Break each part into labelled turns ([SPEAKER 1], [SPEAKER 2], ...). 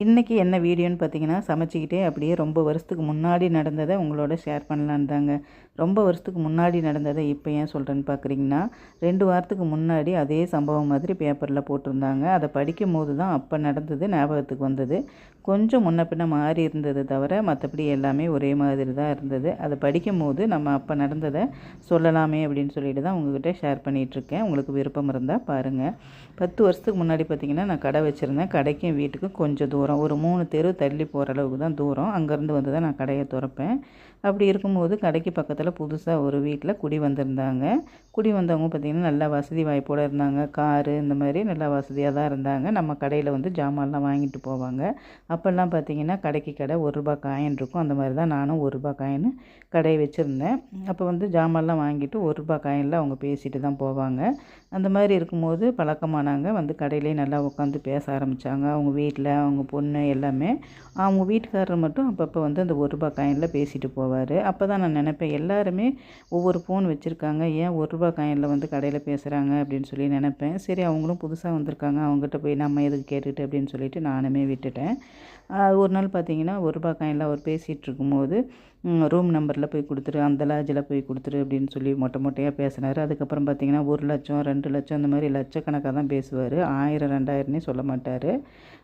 [SPEAKER 1] இன்றைக்கி என்ன வீடியோன்னு பார்த்தீங்கன்னா சமைச்சிக்கிட்டே அப்படியே ரொம்ப வருஷத்துக்கு முன்னாடி நடந்ததை உங்களோட ஷேர் பண்ணலான்னு தாங்க. ரொம்ப வருஷத்துக்கு முன்னாடி நடந்ததை இப்போ ஏன் சொல்கிறேன்னு பார்க்குறீங்கன்னா ரெண்டு வாரத்துக்கு முன்னாடி அதே சம்பவம் மாதிரி பேப்பரில் போட்டிருந்தாங்க. அதை படிக்கும் போது தான் அப்போ நடந்தது ஞாபகத்துக்கு வந்தது. கொஞ்சம் முன்ன பின்ன மாறி இருந்தது தவிர மற்றபடி எல்லாமே ஒரே மாதிரி தான் இருந்தது. அதை படிக்கும் போது நம்ம அப்போ நடந்ததை சொல்லலாமே அப்படின்னு சொல்லிட்டு தான் உங்ககிட்ட ஷேர் பண்ணிகிட்ருக்கேன் உங்களுக்கு விருப்பம் இருந்தால் பாருங்கள் பத்து வருஷத்துக்கு முன்னாடி பார்த்திங்கன்னா நான் கடை வச்சுருந்தேன். கடைக்கும் வீட்டுக்கும் கொஞ்சம் தூரம். ஒரு மூணு தெரு தள்ளி போகிற அளவுக்கு தான் தூரம். அங்கேருந்து வந்து தான் நான் கடையை திறப்பேன். அப்படி இருக்கும்போது கடைக்கு பக்கத்தில் புதுசாக ஒரு வீட்டில் குடி வந்திருந்தாங்க. குடி வந்தவங்க பார்த்திங்கன்னா நல்லா வசதி வாய்ப்போடு இருந்தாங்க. காரு இந்த மாதிரி நல்லா வசதியாக தான் இருந்தாங்க. நம்ம கடையில் வந்து ஜாமான்லாம் வாங்கிட்டு போவாங்க. அப்போல்லாம் பார்த்திங்கன்னா கடைக்கு கடை ஒரு ரூபா காயின் இருக்கும். அந்த மாதிரி தான் நானும் ஒரு ரூபா காயின் கடையை வச்சுருந்தேன். அப்போ வந்து ஜாமான்லாம் வாங்கிட்டு ஒரு ரூபா காயினில் அவங்க பேசிட்டு தான் போவாங்க. அந்த மாதிரி இருக்கும்போது பழக்கமானாங்க. வந்து கடையிலே நல்லா உட்காந்து பேச ஆரம்பித்தாங்க அவங்க வீட்டில் அவங்க பொண்ணு எல்லாமே. அவங்க வீட்டுக்காரர் மட்டும் அப்பப்போ வந்து அந்த ஒரு ரூபா காயினில் பேசிட்டு போவார். அப்போ தான் நான் நினப்பேன் எல்லாருமே ஒவ்வொரு ஃபோன் வச்சுருக்காங்க. ஏன் ஒரு ரூபா காயினில் வந்து கடையில் பேசுகிறாங்க அப்படின்னு சொல்லி நினப்பேன். சரி அவங்களும் புதுசாக வந்திருக்காங்க. அவங்ககிட்ட போய் நம்ம எதுக்கு கேட்டுக்கிட்டு அப்படின்னு சொல்லிட்டு நானுமே விட்டுட்டேன். ஒரு நாள் பார்த்தீங்கன்னா ஒரு ரூபா காயினில் அவர் பேசிகிட்டு இருக்கும்போது ரூம் நம்பரில் போய் கொடுத்துரு அந்த லாஜில் போய் கொடுத்துரு அப்படின்னு சொல்லி மொட்டை மொட்டையாக பேசினார். அதுக்கப்புறம் பார்த்தீங்கன்னா ஒரு லட்சம் ரெண்டு லட்சம் அந்த மாதிரி லட்சக்கணக்காக தான் பேசுவார். ஆயிரம் ரெண்டாயிரம்னே சொல்ல மாட்டார்.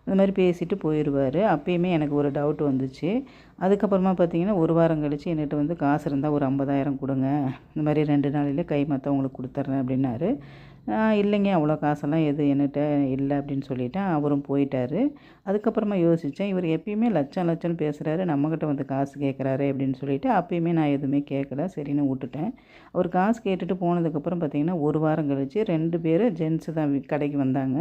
[SPEAKER 1] இந்த மாதிரி பேசிட்டு போயிடுவார் அப்பயுமே எனக்கு ஒரு டவுட் வந்துச்சு. அதுக்கப்புறமா பார்த்தீங்கன்னா ஒரு வாரம் கழித்து என்கிட்ட வந்து காசு இருந்தால் ஒரு ஐம்பது ஐம்பதாயிரம் கொடுங்க. இந்த மாதிரி ரெண்டு நாளில் கை மற்றவங்களுக்கு கொடுத்துட்றேன் அப்படின்னாரு. இல்லைங்க அவ்வளோ காசெல்லாம் எது என்கிட்ட இல்லை அப்படின்னு சொல்லிவிட்டேன் அவரும் போயிட்டார். அதுக்கப்புறமா யோசித்தேன் இவர் எப்பயுமே லட்சம் லட்சம்னு பேசுகிறாரு நம்மக்கிட்ட வந்து காசு கேட்குறாரு அப்படின்னு சொல்லிவிட்டு அப்பயுமே நான் எதுவுமே கேட்கல சரின்னு விட்டுட்டேன். அவர் காசு கேட்டுட்டு போனதுக்கப்புறம் பார்த்திங்கன்னா ஒரு வாரம் கழித்து ரெண்டு பேர் ஜென்ஸு தான் கடைக்கு வந்தாங்க.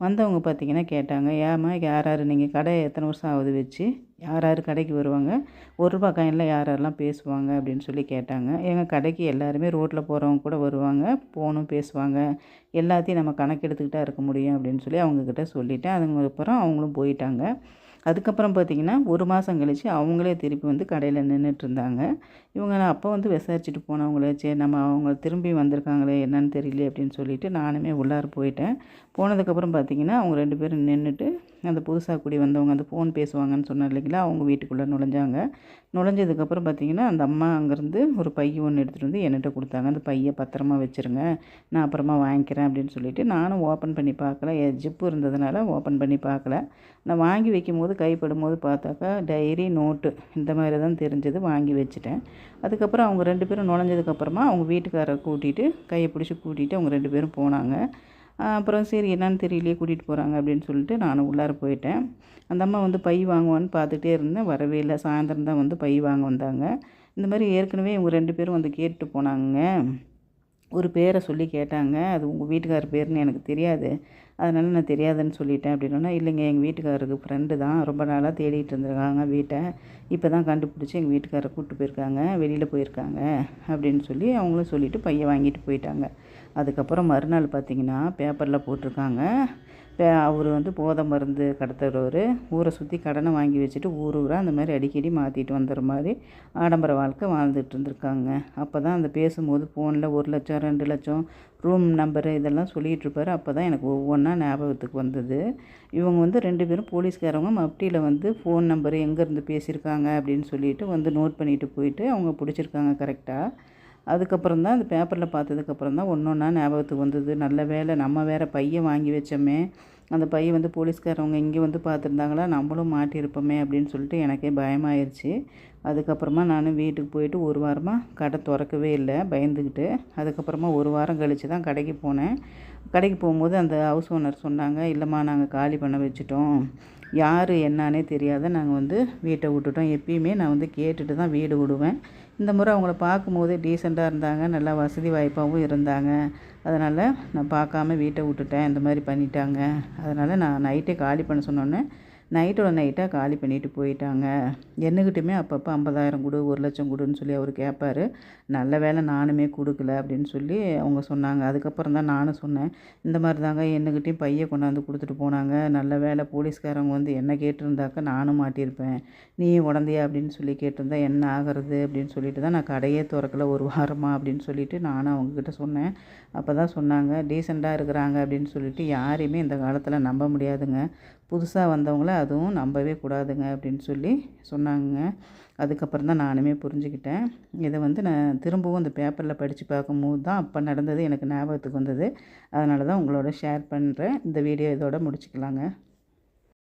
[SPEAKER 1] வந்தவங்க பார்த்திங்கன்னா கேட்டாங்க ஏம்மா யார் யார் நீங்கள் கடை எத்தனை வருஷம் ஆகுது வச்சு? யார் யார் கடைக்கு வருவாங்க? ஒரு ரூபா காயினில் யார் யாரெல்லாம் பேசுவாங்க? அப்படின்னு சொல்லி கேட்டாங்க. எங்கள் கடைக்கு எல்லாருமே ரோட்டில் போகிறவங்க கூட வருவாங்க போகணும் பேசுவாங்க. எல்லாத்தையும் நம்ம கணக்கெடுத்துக்கிட்டா இருக்க முடியும் அப்படின்னு சொல்லி அவங்கக்கிட்ட சொல்லிவிட்டேன் அதுக்கப்புறம் அவங்களும் போயிட்டாங்க. அதுக்கப்புறம் பார்த்திங்கன்னா ஒரு மாதம் கழித்து அவங்களே திருப்பி வந்து கடையில் நின்றுட்டு இருந்தாங்க இவங்க நான் அப்போ வந்து விசாரிச்சுட்டு போனவங்களே சரி நம்ம அவங்க திரும்பி வந்திருக்காங்களே என்னன்னு தெரியல அப்படின்னு சொல்லிட்டு நானுமே உள்ளார போயிட்டேன். போனதுக்கப்புறம் பார்த்திங்கன்னா அவங்க ரெண்டு பேரும் நின்றுட்டு அந்த புதுசாக கூடி வந்தவங்க அந்த ஃபோன் பேசுவாங்கன்னு சொன்னார் இல்லைங்களா அவங்க வீட்டுக்குள்ளே நுழைஞ்சாங்க. நுழைஞ்சதுக்கப்புறம் பார்த்திங்கன்னா அந்த அம்மா அங்கேருந்து ஒரு பைய ஒன்று எடுத்துகிட்டு வந்து என்கிட்ட கொடுத்தாங்க. அந்த பையை பத்திரமா வச்சுருங்க நான் அப்புறமா வாங்கிக்கிறேன் அப்படின்னு சொல்லிட்டு நானும் ஓப்பன் பண்ணி பார்க்கல. ஜிப்பு இருந்ததுனால ஓப்பன் பண்ணி பார்க்கல. நான் வாங்கி வைக்கும் போது கைப்படும் போது பார்த்தாக்கா டைரி நோட்டு இந்த மாதிரி தான் தெரிஞ்சது வாங்கி வச்சுட்டேன். அதுக்கப்புறம் அவங்க ரெண்டு பேரும் நுழைஞ்சதுக்கப்புறமா அவங்க வீட்டுக்காரரை கூட்டிகிட்டு கையை பிடிச்சி கூட்டிகிட்டு அவங்க ரெண்டு பேரும் போனாங்க. அப்புறம் சரி என்னன்னு தெரியலையே கூட்டிகிட்டு போகிறாங்க அப்படின்னு சொல்லிட்டு நானும் உள்ளார போயிட்டேன். அந்த அம்மா வந்து பை வாங்குவான்னு பார்த்துட்டே இருந்தேன். வரவே இல்லை. சாயந்தரம் தான் வந்து பை வாங்க வந்தாங்க. இந்த மாதிரி ஏற்கனவே இவங்க ரெண்டு பேரும் வந்து கேட்டு போனாங்க. ஒரு பேரை சொல்லி கேட்டாங்க. அது உங்கள் வீட்டுக்கார பேர்னு எனக்கு தெரியாது. அதனால் நான் தெரியாதுன்னு சொல்லிட்டேன் அப்படின்னா இல்லைங்க எங்கள் வீட்டுக்காரருக்கு ஃப்ரெண்டு தான். ரொம்ப நாளாக தேடிட்டு இருந்திருக்காங்க வீட்டை. இப்போ தான் கண்டுபிடிச்சி எங்கள் வீட்டுக்காரரை கூப்பிட்டு போயிருக்காங்க. வெளியில் போயிருக்காங்க. அப்படின்னு சொல்லி அவங்களும் சொல்லிவிட்டு பையன் வாங்கிட்டு போயிட்டாங்க. அதுக்கப்புறம் மறுநாள் பார்த்திங்கன்னா பேப்பரில் போட்டிருக்காங்க. அவர் வந்து போதை மருந்து கடத்துறவர். ஊரை சுற்றி கடனை வாங்கி வச்சுட்டு ஊர் ஊராக அந்த மாதிரி அடிக்கடி மாற்றிட்டு வந்துடுற மாதிரி ஆடம்பர வாழ்க்கை வாழ்ந்துட்டு இருந்திருக்காங்க. அப்போ தான் அந்த பேசும்போது ஃபோனில் ஒரு லட்சம் ரெண்டு லட்சம் ரூம் நம்பரு இதெல்லாம் சொல்லிகிட்டு இருப்பார். அப்போ தான் எனக்கு ஒவ்வொன்றா ஞாபகத்துக்கு வந்தது. இவங்க வந்து ரெண்டு பேரும் போலீஸ்காரவங்க. மப்டியில் வந்து ஃபோன் நம்பரு எங்கேருந்து பேசியிருக்காங்க அப்படின்னு சொல்லிட்டு வந்து நோட் பண்ணிட்டு போயிட்டு அவங்க பிடிச்சிருக்காங்க கரெக்டாக அதுக்கப்புறம் தான் அந்த பேப்பரில் பார்த்ததுக்கப்புறம் தான் ஒன்று ஒன்றா ஞாபகத்துக்கு வந்தது. நல்ல வேலை நம்ம வேறு பையன் வாங்கி வச்சோமே. அந்த பையன் வந்து போலீஸ்காரவங்க இங்கே வந்து பார்த்துருந்தாங்களா? நம்மளும் மாட்டியிருப்போமே அப்படின்னு சொல்லிட்டு எனக்கே பயமாயிருச்சு. அதுக்கப்புறமா நான் வீட்டுக்கு போயிட்டு ஒரு வாரமாக கடை திறக்கவே இல்லை பயந்துக்கிட்டு. அதுக்கப்புறமா ஒரு வாரம் கழித்து தான் கடைக்கு போனேன். கடைக்கு போகும்போது அந்த ஹவுஸ் ஓனர் சொன்னாங்க இல்லைம்மா நாங்கள் காலி பண்ண வச்சுட்டோம். யார் என்னானே தெரியாத நாங்கள் வந்து வீட்டை விட்டுட்டோம். எப்பயுமே நான் வந்து கேட்டுட்டு தான் வீடு விடுவேன். இந்த முறை அவங்கள பார்க்கும்போது டீசெண்டாக இருந்தாங்க. நல்லா வசதி வாய்ப்பாகவும் இருந்தாங்க. அதனால் நான் பார்க்காம வீட்டை விட்டுட்டேன். இந்த மாதிரி பண்ணிட்டாங்க. அதனால் நான் நைட்டே காலி பண்ண சொன்னோன்னே நைட்டோட நைட்டாக காலி பண்ணிட்டு போயிட்டாங்க. என்னக்கிட்டுமே அப்பப்போ ஐம்பதாயிரம் கொடு ஒரு லட்சம் கொடுன்னு சொல்லி அவர் கேட்பார் நல்ல வேலை நானுமே கொடுக்கல அப்படின்னு சொல்லி அவங்க சொன்னாங்க. அதுக்கப்புறம் தான் நானும் சொன்னேன். இந்த மாதிரி தாங்க என்னக்கிட்டையும் பையன் கொண்டாந்து கொடுத்துட்டு போனாங்க. நல்ல வேலை போலீஸ்காரங்க வந்து என்ன கேட்டிருந்தாக்க நானும் மாட்டியிருப்பேன். நீ உடந்தையா அப்படின்னு சொல்லி கேட்டிருந்தா என்ன ஆகிறது அப்படின்னு சொல்லிட்டு தான் நான் கடையே திறக்கல ஒரு வாரமாக அப்படின்னு சொல்லிட்டு நானும் அவங்கக்கிட்ட சொன்னேன். அப்போ தான் சொன்னாங்க டீசெண்டாக இருக்கிறாங்க அப்படின்னு சொல்லிட்டு யாரையுமே இந்த காலத்தில் நம்ப முடியாதுங்க. புதுசாக வந்தவங்கள அதுவும் நம்பவே கூடாதுங்க அப்படின்னு சொல்லி சொன்னாங்க அதுக்கப்புறம் தான் நானுமே புரிஞ்சுக்கிட்டேன். இதை வந்து நான் திரும்பவும் அந்த பேப்பரில் படித்து பார்க்கும்போது தான் அப்போ நடந்தது எனக்கு ஞாபகத்துக்கு வந்தது. அதனால தான் உங்களோட ஷேர் பண்ணுறேன் இந்த வீடியோ இதோட முடிச்சுக்கலாங்க.